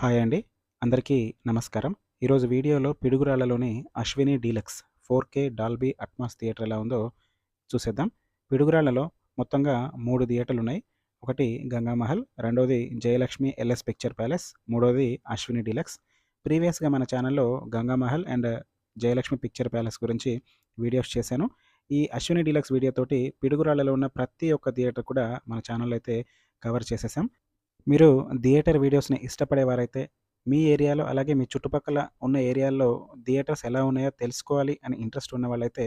Hi అండి. అందరికీ నమస్కారం. ఈరోజు వీడియోలో పిడుగురాళ్ళలోని Ashwini deluxe four K Dolby Atmos theatre ఎలా ఉందో చూసేద్దాం. పిడుగురాళ్ళలో మొత్తంగా మూడు థియేటర్లు ఉన్నాయి ఒకటి గంగామహల్ రెండవది జయలక్ష్మి ఎల్ఎస్ పిక్చర్ ప్యాలెస్ మూడవది అశ్విని డీలక్స్. ప్రీవియస్గా మన ఛానల్లో Gangamahal and Jayalakshmi picture palace గురించి వీడియోస్ చేశాను. ఈ అశ్విని డీలక్స్ వీడియోతోటి పిడుగురాళ్ళలో ఉన్న ప్రతి ఒక్క థియేటర్ కూడా మన ఛానల్ అయితే కవర్ చేసేసాం. మీరు థియేటర్ వీడియోస్ని ఇష్టపడేవారైతే మీ ఏరియాలో అలాగే మీ చుట్టుపక్కల ఉన్న ఏరియాల్లో థియేటర్స్ ఎలా ఉన్నాయో తెలుసుకోవాలి అని ఇంట్రెస్ట్ ఉన్న వాళ్ళైతే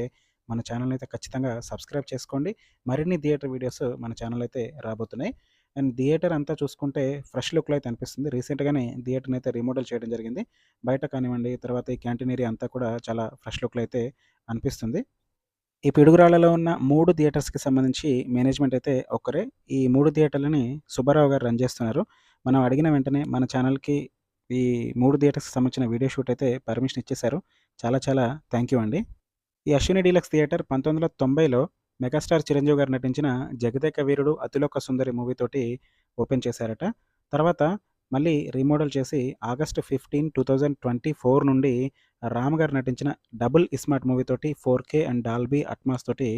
మన ఛానల్ అయితే ఖచ్చితంగా సబ్స్క్రైబ్ చేసుకోండి. మరిన్ని థియేటర్ వీడియోస్ మన ఛానల్ అయితే రాబోతున్నాయి. అండ్ థియేటర్ అంతా చూసుకుంటే ఫ్రెష్ లుక్లో అయితే అనిపిస్తుంది. రీసెంట్గానే థియేటర్ని అయితే రిమోడల్ చేయడం జరిగింది. బయట కానివ్వండి తర్వాత ఈ క్యాంటీన్ ఏరియా అంతా కూడా చాలా ఫ్రెష్ లుక్లో అయితే అనిపిస్తుంది. ఈ పిడుగురాళ్ళలో ఉన్న మూడు థియేటర్స్కి సంబంధించి మేనేజ్మెంట్ అయితే ఒక్కరే. ఈ మూడు థియేటర్లని సుబ్బారావు గారు రన్ చేస్తున్నారు. మనం అడిగిన వెంటనే మన ఛానల్కి ఈ మూడు థియేటర్స్కి సంబంధించిన వీడియో షూట్ అయితే పర్మిషన్ ఇచ్చేశారు. చాలా చాలా థ్యాంక్ యూ అండి. ఈ అశ్విని డీలక్స్ థియేటర్ పంతొమ్మిది వందల తొంభైలో మెగాస్టార్ చిరంజీవి గారు నటించిన జగదేక వీరుడు అతిలోక సుందరి మూవీతోటి ఓపెన్ చేశారట. తర్వాత మళ్ళీ రీమోడల్ చేసి August fifteen two thousand twenty four నుండి రామ్ గారు నటించిన double ismart మూవీతోటి four K and Dolby Atmos తోటి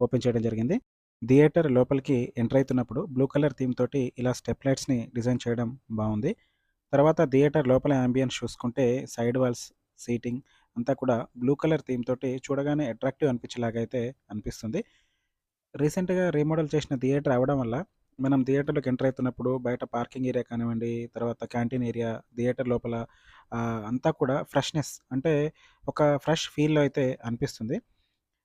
ఓపెన్ చేయడం జరిగింది. థియేటర్ లోపలికి ఎంటర్ అవుతున్నప్పుడు బ్లూ కలర్ థీమ్ తోటి ఇలా స్టెప్ లైట్స్ని డిజైన్ చేయడం బాగుంది. తర్వాత థియేటర్ లోపల అంబియన్స్ చూసుకుంటే సైడ్ వాల్స్ సీటింగ్ అంతా కూడా బ్లూ కలర్ థీమ్ తోటి చూడగానే అట్రాక్టివ్ అనిపించేలాగా అయితే అనిపిస్తుంది. రీసెంట్గా రీమోడల్ చేసిన థియేటర్ అవడం వల్ల మనం థియేటర్లోకి ఎంటర్ అవుతున్నప్పుడు బయట పార్కింగ్ ఏరియా కానివ్వండి తర్వాత క్యాంటీన్ ఏరియా థియేటర్ లోపల అంతా కూడా ఫ్రెష్నెస్. అంటే ఒక ఫ్రెష్ ఫీల్లో అయితే అనిపిస్తుంది.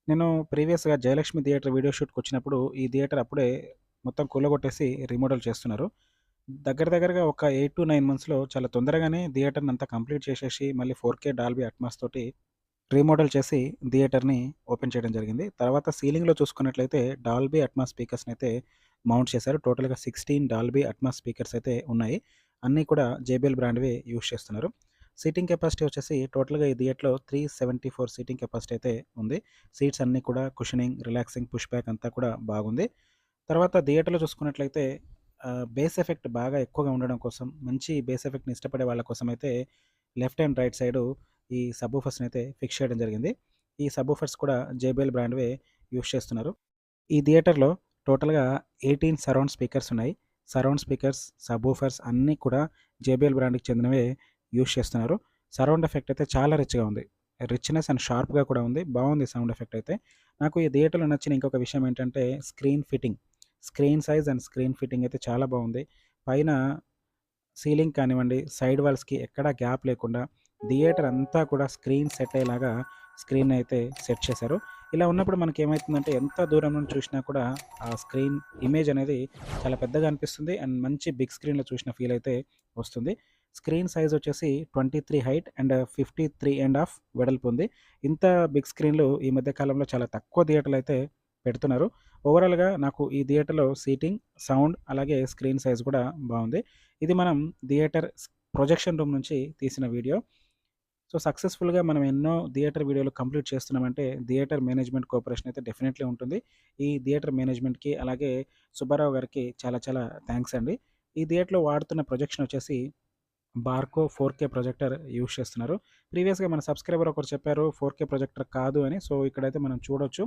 నేను ప్రీవియస్గా జయలక్ష్మి థియేటర్ వీడియో షూట్కి వచ్చినప్పుడు ఈ థియేటర్ అప్పుడే మొత్తం కూలగొట్టేసి రీమోడల్ చేస్తున్నారు. దగ్గర దగ్గరగా ఒక ఎయిట్ టు నైన్ మంత్స్లో చాలా తొందరగానే థియేటర్ని అంతా కంప్లీట్ చేసేసి మళ్ళీ ఫోర్ కే డాల్బీ అట్మాస్ తోటి రీమోడల్ చేసి థియేటర్ని ఓపెన్ చేయడం జరిగింది. తర్వాత సీలింగ్లో చూసుకున్నట్లయితే డాల్బీ అట్మాస్ స్పీకర్స్ని అయితే మౌంట్ చేశారు. టోటల్గా సిక్స్టీన్ డాల్బీ అట్మా స్పీకర్స్ అయితే ఉన్నాయి. అన్నీ కూడా జేబిఎల్ బ్రాండ్వి యూస్ చేస్తున్నారు. సీటింగ్ కెపాసిటీ వచ్చేసి టోటల్గా ఈ థియేటర్లో three seventy four seating capacity అయితే ఉంది. సీట్స్ అన్నీ కూడా కుషనింగ్ రిలాక్సింగ్ పుష్ బ్యాక్ అంతా కూడా బాగుంది. తర్వాత థియేటర్లో చూసుకున్నట్లయితే బేస్ ఎఫెక్ట్ బాగా ఎక్కువగా ఉండడం కోసం మంచి బేస్ ఎఫెక్ట్ని ఇష్టపడే వాళ్ళ కోసం అయితే లెఫ్ట్ అండ్ రైట్ సైడు ఈ సబ్బూఫర్స్ని అయితే ఫిక్స్ చేయడం జరిగింది. ఈ సబ్బూఫర్స్ కూడా జేబిఎల్ బ్రాండ్వే యూస్ చేస్తున్నారు. ఈ థియేటర్లో టోటల్గా ఎయిటీన్ సరౌండ్ స్పీకర్స్ ఉన్నాయి. సరౌండ్ స్పీకర్స్ సబ్బూఫర్స్ అన్నీ కూడా జేబిఎల్ బ్రాండ్కి చెందినవే యూస్ చేస్తున్నారు. సరౌండ్ ఎఫెక్ట్ అయితే చాలా రిచ్గా ఉంది. రిచ్నెస్ అండ్ షార్ప్గా కూడా ఉంది. బాగుంది సౌండ్ ఎఫెక్ట్ అయితే. నాకు ఈ థియేటర్లో నచ్చిన ఇంకొక విషయం ఏంటంటే screen fitting. Screen size and screen fitting అయితే చాలా బాగుంది. పైన సీలింగ్ కానివ్వండి సైడ్ వాల్స్కి ఎక్కడా గ్యాప్ లేకుండా థియేటర్ అంతా కూడా స్క్రీన్ సెట్ అయ్యేలాగా స్క్రీన్ అయితే సెట్ చేశారు. ఇలా ఉన్నప్పుడు మనకి ఏమవుతుందంటే ఎంత దూరం నుండి చూసినా కూడా ఆ స్క్రీన్ ఇమేజ్ అనేది చాలా పెద్దగా అనిపిస్తుంది. అండ్ మంచి బిగ్ స్క్రీన్లో చూసిన ఫీల్ అయితే వస్తుంది. స్క్రీన్ సైజ్ వచ్చేసి twenty three height and fifty three and half వెడల్పు ఉంది. ఇంత బిగ్ స్క్రీన్లు ఈ మధ్య కాలంలో చాలా తక్కువ థియేటర్లు అయితే పెడుతున్నారు. ఓవరాల్గా నాకు ఈ థియేటర్లో సీటింగ్ సౌండ్ అలాగే స్క్రీన్ సైజ్ కూడా బాగుంది. ఇది మనం థియేటర్ ప్రొజెక్షన్ రూమ్ నుంచి తీసిన వీడియో. సో సక్సెస్ఫుల్గా మనం ఎన్నో థియేటర్ వీడియోలు కంప్లీట్ చేస్తున్నామంటే థియేటర్ మేనేజ్మెంట్ కోఆపరేషన్ అయితే డెఫినెట్లీ ఉంటుంది. ఈ థియేటర్ మేనేజ్మెంట్కి అలాగే సుబ్బారావు గారికి చాలా చాలా థ్యాంక్స్ అండి. ఈ థియేటర్లో వాడుతున్న ప్రొజెక్షన్ వచ్చేసి Barco four K projector use చేస్తున్నారు. ప్రీవియస్గా మన సబ్స్క్రైబర్ ఒకరు చెప్పారు ఫోర్ కే ప్రొజెక్టర్ కాదు అని. సో ఇక్కడైతే మనం చూడొచ్చు.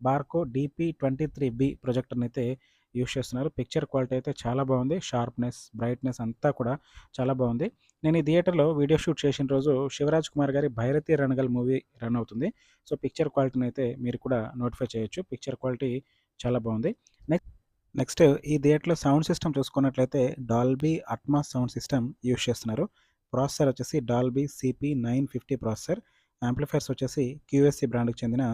Barco DP twenty three B ప్రొజెక్టర్ని అయితే యూస్ చేస్తున్నారు. పిక్చర్ క్వాలిటీ అయితే చాలా బాగుంది. షార్ప్నెస్ బ్రైట్నెస్ అంతా కూడా చాలా బాగుంది. నేను ఈ థియేటర్లో వీడియో షూట్ చేసిన రోజు శివరాజ్ కుమార్ గారి భైరతి రణగల్ మూవీ రన్ అవుతుంది. సో పిక్చర్ క్వాలిటీని అయితే మీరు కూడా నోటిఫై చేయొచ్చు. పిక్చర్ క్వాలిటీ చాలా బాగుంది. నెక్స్ట్ నెక్స్ట్ ఈ థియేటర్లో సౌండ్ సిస్టమ్ చూసుకున్నట్లయితే Dolby Atmos sound system use చేస్తున్నారు. ప్రాసెసర్ వచ్చేసి Dolby CP nine fifty processor. Amplifiers వచ్చేసి క్యూఎస్సి బ్రాండ్కి చెందిన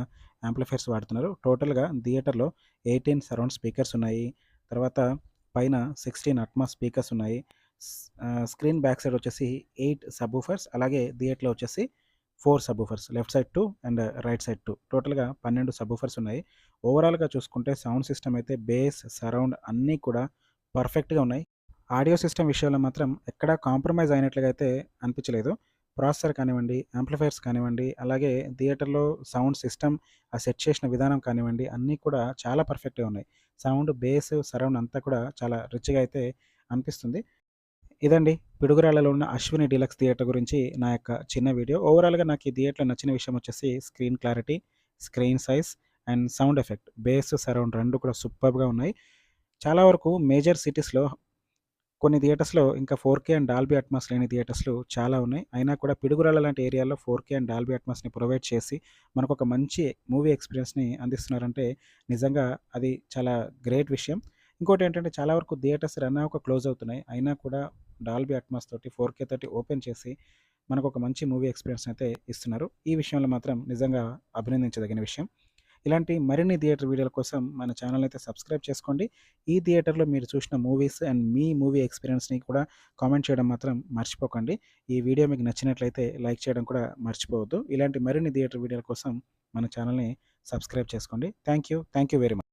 యాంప్లిఫైర్స్ వాడుతున్నారు. టోటల్గా థియేటర్లో ఎయిటీన్ సరౌండ్ స్పీకర్స్ ఉన్నాయి. తర్వాత పైన సిక్స్టీన్ అట్మా స్పీకర్స్ ఉన్నాయి. స్క్రీన్ బ్యాక్ సైడ్ వచ్చేసి ఎయిట్ సబ్బూఫర్స్ అలాగే థియేటర్లో వచ్చేసి four subwoofers left side two and right side two. టోటల్గా పన్నెండు సబ్బూఫర్స్ ఉన్నాయి. ఓవరాల్గా చూసుకుంటే సౌండ్ సిస్టమ్ అయితే బేస్ సరౌండ్ అన్నీ కూడా పర్ఫెక్ట్గా ఉన్నాయి. ఆడియో సిస్టమ్ విషయంలో మాత్రం ఎక్కడా కాంప్రమైజ్ అయినట్లుగా అయితే అనిపించలేదు. ప్రాసెసర్ కానివ్వండి యాంప్లిఫైర్స్ కానివ్వండి అలాగే థియేటర్లో సౌండ్ సిస్టమ్ ఆ సెట్ చేసిన విధానం కానివ్వండి అన్నీ కూడా చాలా పర్ఫెక్ట్గా ఉన్నాయి. సౌండ్ బేస్ సరౌండ్ అంతా కూడా చాలా రిచ్గా అయితే అనిపిస్తుంది. ఇదండి పిడుగురాళ్ళలో ఉన్న అశ్విని డీలక్స్ థియేటర్ గురించి నా యొక్క చిన్న వీడియో. ఓవరాల్గా నాకు ఈ థియేటర్లో నచ్చిన విషయం వచ్చేసి screen clarity screen size and sound effect. Bass surround రెండు కూడా సూపర్గా ఉన్నాయి. చాలా వరకు మేజర్ సిటీస్లో కొన్ని థియేటర్స్లో ఇంకా four K and Dolby Atmos లేని థియేటర్స్లు చాలా ఉన్నాయి. అయినా కూడా పిడుగురాళ్ళ లాంటి ఏరియాలో ఫోర్ కే అండ్ డాల్బీ అట్మాస్ని ప్రొవైడ్ చేసి మనకు ఒక మంచి మూవీ ఎక్స్పీరియన్స్ని అందిస్తున్నారంటే నిజంగా అది చాలా గ్రేట్ విషయం. ఇంకోటి ఏంటంటే చాలా వరకు థియేటర్స్ రన్ అవ్వక క్లోజ్ అవుతున్నాయి. అయినా కూడా డాల్బీ అట్మాస్ తోటి ఫోర్ కే తోటి ఓపెన్ చేసి మనకు ఒక మంచి మూవీ ఎక్స్పీరియన్స్ అయితే ఇస్తున్నారు. ఈ విషయంలో మాత్రం నిజంగా అభినందించదగిన విషయం. ఇలాంటి మరిన్ని థియేటర్ వీడియోల కోసం మన ఛానల్ అయితే సబ్స్క్రైబ్ చేసుకోండి. ఈ థియేటర్లో మీరు చూసిన మూవీస్ అండ్ మీ మూవీ ఎక్స్పీరియన్స్ని కూడా కామెంట్ చేయడం మాత్రం మర్చిపోకండి. ఈ వీడియో మీకు నచ్చినట్లయితే లైక్ చేయడం కూడా మర్చిపోవద్దు. ఇలాంటి మరిన్ని థియేటర్ వీడియోల కోసం మన ఛానల్ని సబ్స్క్రైబ్ చేసుకోండి. Thank you thank you very much